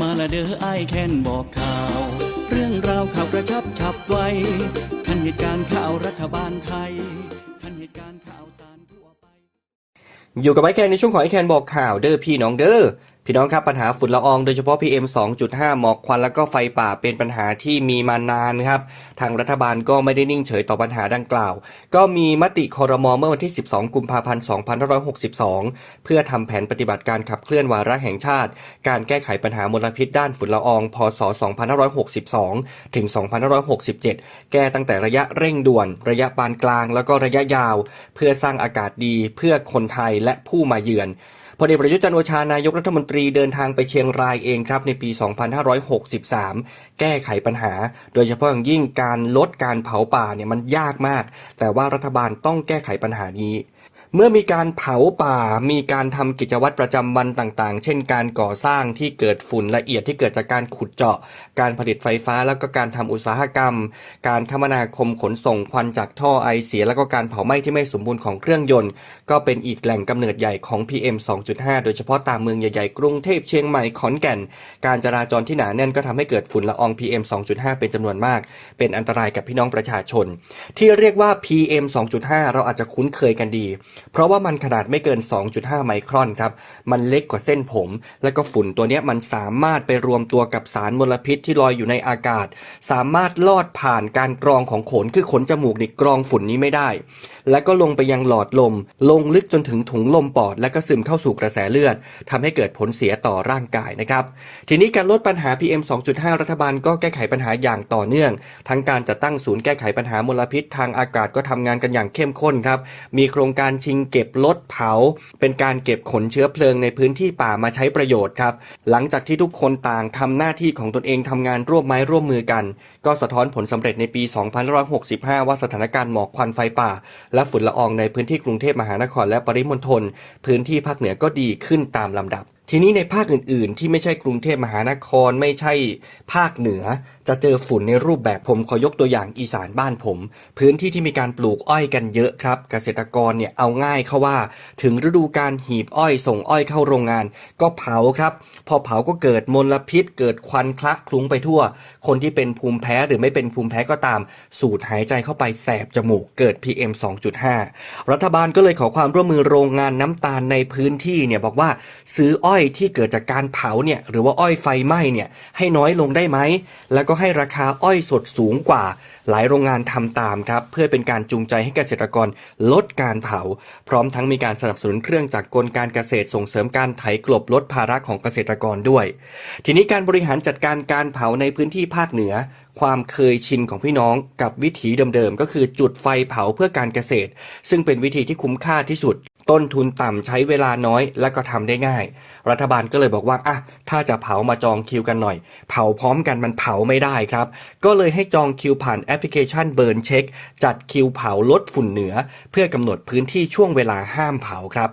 มาละเด้อไอแค้นบอกข่าว เรื่องราวข่าวกระชับฉับไวทันเหตุการณ์ข่าวรัฐบาลไทยทันเหตุการณ์ข่าวสารทั่วไป อยู่กับไอแคนในช่วงของไอแคนบอกข่าวเด้อพี่น้องเด้อ พี่น้องครับปัญหาฝุ่นละอองโดยเฉพาะ PM 2.5 หมอกควันแล้วก็ไฟป่าเป็นปัญหาที่มีมานานครับ ทางรัฐบาลก็ไม่ได้นิ่งเฉยต่อปัญหาดังกล่าว ก็มีมติคอรมอเมื่อวันที่ 12 กุมภาพันธ์ 2562 เพื่อทำแผนปฏิบัติการขับเคลื่อนวาระแห่งชาติ การแก้ไขปัญหามลพิษด้านฝุ่นละออง พศ 2562 ถึง 2567 แก้ตั้งแต่ระยะเร่งด่วน ระยะปานกลาง แล้วก็ระยะยาว เพื่อสร้างอากาศดีเพื่อคนไทยและผู้มาเยือน พลเอกประยุทธ์จันทร์โอชานายกรัฐมนตรีเดินทางไปเชียงรายเองครับในปี 2563 แก้ไขปัญหา โดยเฉพาะอย่างยิ่งการลดการเผาป่าเนี่ยมันยากมาก แต่ว่ารัฐบาลต้องแก้ไขปัญหานี้ เมื่อมีการเผาป่า มีการทำกิจวัตรประจำวันต่างๆ เช่น การก่อสร้างที่เกิดฝุ่นละเอียดที่เกิดจากการขุดเจาะ การผลิตไฟฟ้าแล้วก็การทำอุตสาหกรรม การคมนาคมขนส่งควันจากท่อไอเสีย แล้วก็การเผาไหม้ที่ไม่สมบูรณ์ของเครื่องยนต์ ก็เป็นอีกแหล่งกำเนิดใหญ่ของ PM 2.5 โดยเฉพาะตามเมืองใหญ่ๆ กรุงเทพเชียงใหม่ขอนแก่น การจราจรที่หนาแน่นก็ทำให้เกิดฝุ่นละออง PM 2.5 เป็นจำนวนมาก เป็นอันตรายกับพี่น้องประชาชน ที่เรียกว่า PM 2.5 เราอาจจะคุ้นเคยกันดีเพราะว่ามันขนาดไม่เกิน 2.5 ไมครอนครับ มันเล็กกว่าเส้นผม และก็ฝุ่นตัวนี้มันสามารถไปรวมตัวกับสารมลพิษที่ลอยอยู่ในอากาศ สามารถลอดผ่านการกรองของขน คือขนจมูกนี่กรองฝุ่นนี้ไม่ได้ และก็ลงไปยังหลอดลม ลงลึกจนถึงถุงลมปอด และก็ซึมเข้าสู่กระแสเลือดทำให้เกิดผลเสียต่อร่างกายนะครับ ทีนี้การลดปัญหา PM 2.5 รัฐบาลก็แก้ไขปัญหาอย่างต่อเนื่อง ทั้งการจัดตั้งศูนย์แก้ไขปัญหามลพิษทางอากาศก็ทำงานกันอย่างเข้มข้นครับ มีโครงการชิงเก็บลดเผา เป็นการเก็บขนเชื้อเพลิงในพื้นที่ป่ามาใช้ประโยชน์ครับ หลังจากที่ทุกคนต่างทำหน้าที่ของตนเองทำงานร่วมไม้ร่วมมือกัน ก็สะท้อนผลสำเร็จในปี 2565 ว่าสถานการณ์หมอกควันไฟป่า และฝุ่นละอองในพื้นที่กรุงเทพมหานครและปริมณฑลพื้นที่ภาคเหนือก็ดีขึ้นตามลำดับ ทีนี้ในภาคอื่น ๆ ที่ไม่ใช่กรุงเทพมหานครไม่ใช่ภาคเหนือ จะเจอฝุ่นในรูปแบบผมขอยกตัวอย่างอีสานบ้านผม พื้นที่ที่มีการปลูกอ้อยกันเยอะครับ เกษตรกรเนี่ยเอาง่ายเข้าว่า ถึงฤดูการหีบอ้อยส่งอ้อยเข้าโรงงาน ก็เผาครับ พอเผาก็เกิดมลพิษ เกิดควันคละคลุ้งไปทั่ว คนที่เป็นภูมิแพ้หรือไม่เป็นภูมิแพ้ก็ตาม สูดหายใจเข้าไปแสบจมูกเกิด PM 2.5 รัฐบาลก็เลยขอความร่วมมือโรงงานน้ำตาลในพื้นที่เนี่ยบอกว่าซื้ออ้อยที่เกิดจากการเผาเนี่ยหรือว่าอ้อยไฟไหม้เนี่ยให้น้อยลงได้ไหม แล้วก็ให้ราคาอ้อยสดสูงกว่า หลายโรงงานทำตามครับ เพื่อเป็นการจูงใจให้เกษตรกรลดการเผา พร้อมทั้งมีการสนับสนุนเครื่องจักรกลการเกษตรส่งเสริมการไถกลบลดภาระของเกษตรกรด้วย ทีนี้การบริหารจัดการการเผาในพื้นที่ภาคเหนือ ความเคยชินของพี่น้องกับวิถีเดิมๆก็คือจุดไฟเผาเพื่อการเกษตร ซึ่งเป็นวิธีที่คุ้มค่าที่สุด ต้นทุนต่ำใช้เวลาน้อยและก็ทำได้ง่าย รัฐบาลก็เลยบอกว่าอะถ้าจะเผามาจองคิวกันหน่อย เผาพร้อมกันมันเผาไม่ได้ครับ ก็เลยให้จองคิวผ่านแอปพลิเคชันเบิร์นเช็คจัดคิวเผาลดฝุ่นเหนือ เพื่อกำหนดพื้นที่ช่วงเวลาห้ามเผาครับ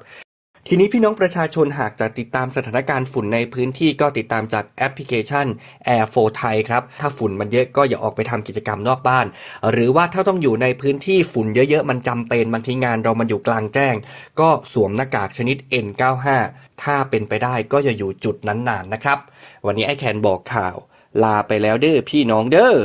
ทีนี้พี่น้องประชาชนหากจะติดตามสถานการณ์ฝุ่นในพื้นที่ก็ติดตามจากแอปพลิเคชัน Air 4 Thai ครับ ถ้าฝุ่นมันเยอะก็อย่าออกไปทำกิจกรรมนอกบ้าน หรือว่าถ้าต้องอยู่ในพื้นที่ฝุ่นเยอะๆ มันจำเป็นบางทีงานเรามันอยู่กลางแจ้ง ก็สวมหน้ากากชนิด N95 ถ้าเป็นไปได้ก็อย่าอยู่จุดนั้นนานนะครับ วันนี้ไอแคนบอกข่าว ลาไปแล้วเด้อพี่น้องเด้อ